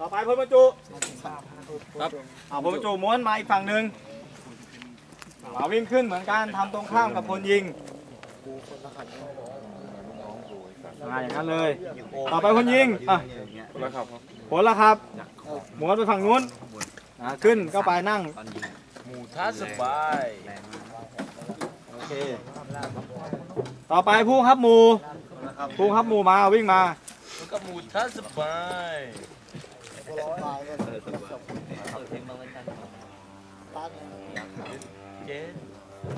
ต่อไปพลบรรจุครับเอาพลบรรจุม้วนมาอีกฝั่งหนึ่งเอาวิ่งขึ้นเหมือนกันทำตรงข้ามกับพลยิงอ่าอย่างนั้นเลย ต่อไปพลยิงอะผลละครับม้วนไปฝั่งนู้นอ่าขึ้นก็ไปนั่งหมูท้าสบายโอเคต่อไปผู้ครับหมูผู้ครับหมูมาวิ่งมาแล้วก็หมูท้าสบายเจ๊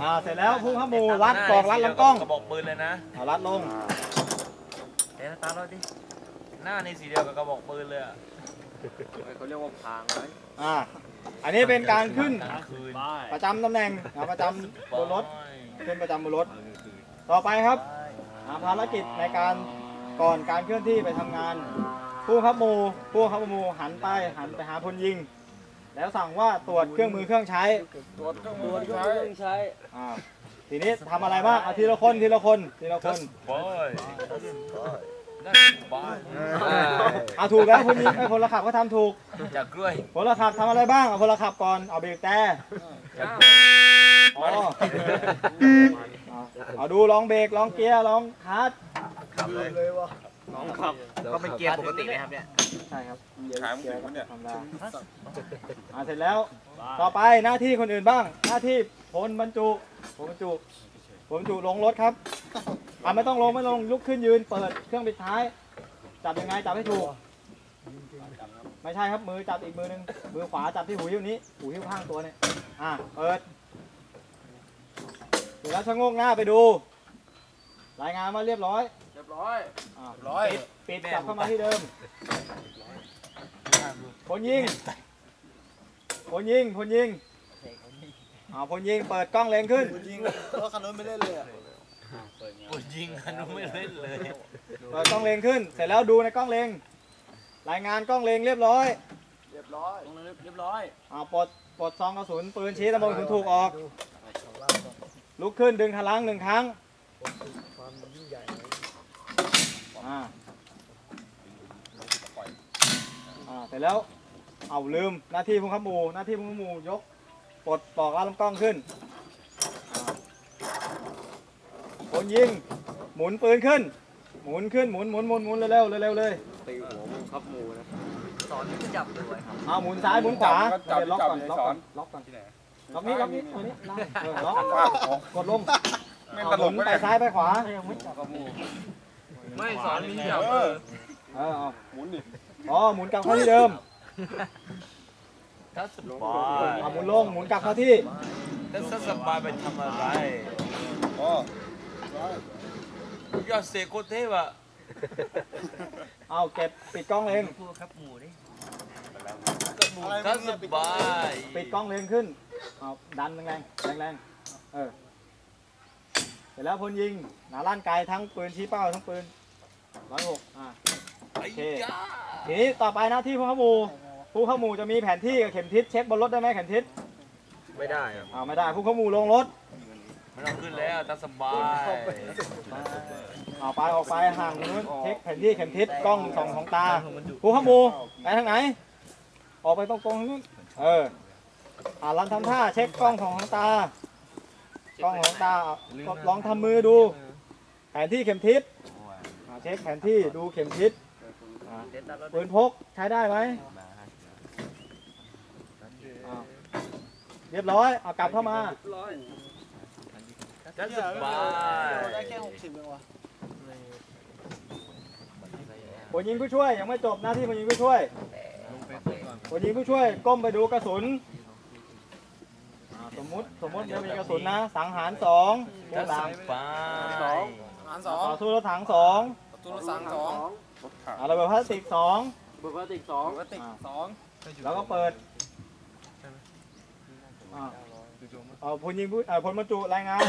อ่าเสร็จแล้วผู้ครับหมูรัดกรอกรัดลำกล้องกระบอกปืนเลยนะเอารัดลงเอ๊ะตามเราดิหน้านี่สีเดียวกับกระบอกปืนเลยอะเขาเรียกว่าพางไว้อ่าอันนี้เป็นการขึ้นกลางคืนประจำตำแหน่งอ่าประจำบนรถขึ้นประจำบนรถ ต่อไปครับอ่าภารกิจในการก่อนการเคลื่อนที่ไปทำงาน ผู้ขับหมูผู้ขับหมูหันไปหันไปหาพลยิง แล้วสั่งว่าตรวจเครื่องมือเครื่องใช้ ตรวจเครื่องมือเครื่องใช้อ่าทีนี้ทำอะไรบ้างเอาทีละคนทีละคนทีละคทัสนบายน่าสบายเอาถูกแล้วพลยิงไอ้พลขับก็ทำถูกจากกล้วยพลขับทำอะไรบ้างเอาพลขับก่อนเอาเบรกแต่จากกล้วยอ๋อเอาเอาดูลองเบรกลองเกียร์ลองคลัตช์ น้องขับก็เป็นเกียร์ปกตินะครับเนี่ยใช่ครับขายมึงเนี่ยทำได้อ่าเสร็จแล้ว ต่อไปหน้าที่คนอื่นบ้าง หน้าที่พลบรรจุพลบรรจุพลบรรจุลงรถครับอ่าไม่ต้องลงไม่ลงลุกขึ้นยืนเปิดเครื่องปิดท้าย จับยังไงจับให้ถูกไม่ใช่ครับมือจับอีกมือหนึงมือขวาจับที่หูหิ้วนี้หูหิ้วข้างตัวเนี่ยอ่าเปิดเสร็จแล้วชะโงกหน้าไปดู รายงานมาเรียบร้อยเรียบร้อยอ่าร้อยปิดกลับเข้ามาที่เดิม คนยิง คนยิง คนยิงอ่าคนยิงเปิดกล้องเลงขึ้น ยิงเพราะคันนู้นไม่เล่นเลยอะปืนยิงอันนู้นไม่เล่นเลย เปิดกล้องเลงขึ้น เสร็จแล้วดูในกล้องเลงรายงานกล้องเลงเรียบร้อย เรียบร้อยลงเลยเรียบร้อย อ่าปลดปลดซองกระสุนปืนชี้ตะบนขุนถูกออก ลุกขึ้นดึงพลังหนึ่งครั้ง อ่าอ่าเสร็จแล้วเอาลืมหน้าที่ผู้ขับหมู่หน้าที่ผู้ขับหมู่ยกปลดปลอกลำกล้องขึ้นอ่าคนยิงหมุนปืนขึ้น หมุนขึ้นหมุนหมุนหมุนหมุนเร็วๆเร็วๆเลยตีหัวมึงขับหมูนะสอนที่จับด้วยครับเอาหมุนซ้ายหมุนขวาจับเดี๋ยวล็อกก่อนจับล็อกก่อนสอนล็อกก่อนล็อกนี้ล็อกนี้ตัวนี้เออล็อกกดลงไม่เอาตหลมุกนไม่ไปได้ซ้ายไปขวา ไม่สอนมีจับเออเออหมุนดิอ๋อหมุนกลับเข้าที่เดิมทัสบายเอาหมุนลงหมุนกลับเข้าที่ทัสบายไปทำอะไรอ๋อยอดเสกโคตรเทพอะเอาเก็บปิดกล้องเลงก็หมูทัสบายปิดกล้องเลงขึ้นเอาดันแรงๆแรงๆเออเสร็จแล้วพลยิงหนาล้านไกลทั้งปืนชี้เป้าทั้งปืน ร้อยหกอ่าไอ้ยาทีนี้ต่อไปหน้าที่ผู้ข้าหมู่ผู้ข้าหมู่จะมีแผนที่กับเข็มทิศเช็คบนรถได้ไหมเข็มทิศไม่ได้ครับอ่าไม่ได้ผู้ข้าหมู่ลงรถไม่ต้องขึ้นแล้วทัสบายเอาไปออกไปห่างตรงนู้นเช็คแผนที่เข็มทิศกล้องส่องของตาผู้ข้าหมู่ไปทางไหน ออกไปตรงตรงๆนู้นเอออ่าลองทำท่าเช็คกล้องของของตากล้องของตาเอาลองทำมือดู แผนที่เข็มทิศอ่า เช็คแผนที่ดูเข็มทิศอ่าปืนพกใช้ได้ไหมอ่าเรียบร้อย เอากลับเข้ามาทัสบายได้แค่หกสิบเองวะผลยิงผู้ช่วยยังไม่จบหน้าที่ผลยิงผู้ช่วยผลยิงผู้ช่วยก้มไปดูกระสุนอ่าสมมุติสมมุติเดี๋ยวมีกระสุนนะ สังหารสองพวทักหลังสบายหารสองต่อสู้รถถังสอง ตัวรถสั่งสองอ่าระเบิดพลาสติกสองเบอร์พลาสติกสองปกติสองแล้วก็เปิดอ่าเอาผลยิงผู้เอ่อผลบรรจุรายงาน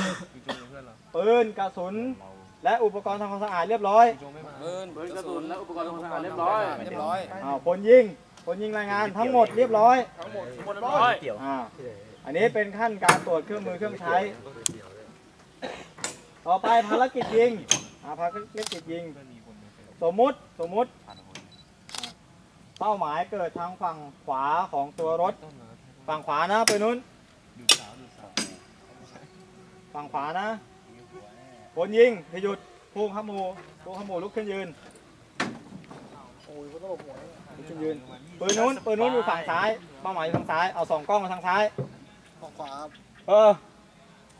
ปืนกระสุน และอุปกรณ์ทำความสะอาดเรียบร้อยเบิร์นเบอร์กระสุนและอุปกรณ์ทำความสะอาดเรียบร้อยเรียบร้อยอ่าผลยิงผลยิงรายงานทั้งหมดเรียบร้อยทั้งหมดหมดเรียบร้อยอ่าอันนี้เป็นขั้นการตรวจเครื่องมือเครื่องใช้ ต่อไปภารกิจยิง อ่าภารกิจยิง สมมุติสมมุติอ่าเป้าหมายเกิดทางฝั่งขวาของตัวรถ ฝั่งขวานะไปนู้น ฝั่งขวานะคนยิงพยุดพุ่งขมูพุ่งขมูลุกขึ้นยืนลุกขึ้นยืนปืนนู้นปืนนู้นอยู่ฝั่งซ้าย เป้าหมายอยู่ทางซ้าย เอาสองกล้องมาทางซ้ายของขวา เออ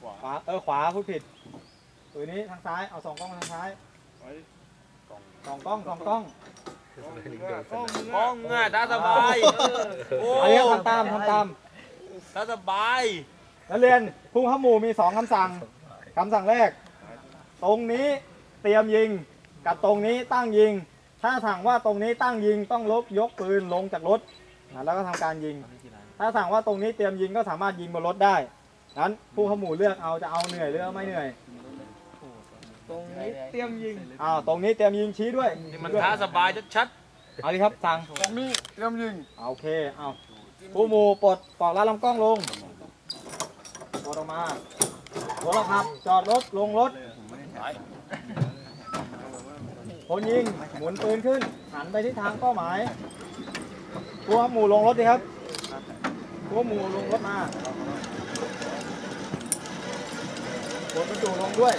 ขวา เออขวาพูดผิด ปืนนี้ทางซ้ายเอาสองกล้องมาทางซ้ายสองกล้องสองกล้องป้องอะตาสบายโอ้อันนี้ทำตามทำตามตาสบายนักเรียนพุ่งขมูมีสองคำสั่งคำสั่งแรก ตรงนี้เตรียมยิงกับตรงนี้ตั้งยิง ถ้าสั่งว่าตรงนี้ตั้งยิงต้องลบยกปืนลงจากรถนะแล้วก็ทำการยิง ถ้าสั่งว่าตรงนี้เตรียมยิงก็สามารถยิงบนรถได้นั้นผู้ขมูเลือกเอาจะเอาเหนื่อยหรือไม่เหนื่อยตรงนี้ เตรียมยิงอ้าวตรงนี้เตรียมยิงชี้ด้วยนี่มันท้าสบายชัดเอาดิครับสั่งตรงนี้เตรียมยิงเอาโอเคเอาผู้หมูปลดปลอกลัดลำกล้องลงปลดออกมารถแล้วครับ จอดรถลงรถคนยิงหมุนปืนขึ้นหันไปที่ทางเป้าหมายผู้ขมูลงรถดิครับผู้ขมูลงรถมาปลดบรรจุลงด้วย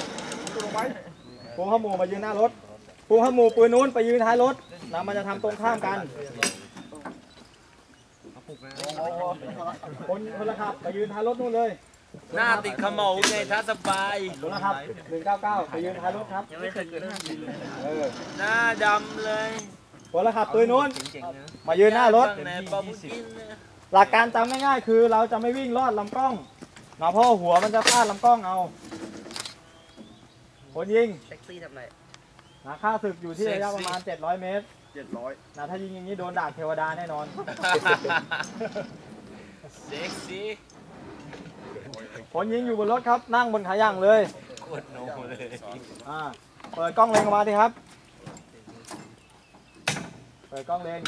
พวงขมูมายืนหน้ารถพวงขมูปืนนู้นไปยืนท้ายรถนะมันจะทำตรงข้ามกัน คนคนละขับไปยืนท้ายรถนู่นเลยๆหน้าติดขมเหลาไงท้าสบาย คนละขับหนึ่งเก้าเก้าไปยืนท้ายรถครับ ยังไม่เคยเกิดห้าบินเลยเออหน้าดำเลยคนละขับปืนนู้น มายืนหน้ารถตั้งแต่ปาบุกินเนี่ยหลักการจำง่ายๆ คือเราจะไม่วิ่งลอดลำกล้องนะเพราะหัวมันจะพลาดลำกล้องเอา คนยิงแท็กซี่ทำไรนะค่าศึกอยู่ที่ระยะประมาณ 700 เมตรเจ็ดร้อยนะถ้ายิงอย่างนี้โดนด่าเทวดาแน่นอน เซ็กซี่คนยิงอยู่บนรถครับ นั่งบนขาย่างเลยโคตรโนเลยอ่าเปิดกล้องเลงออกมาดิครับ เปิดกล้องเลง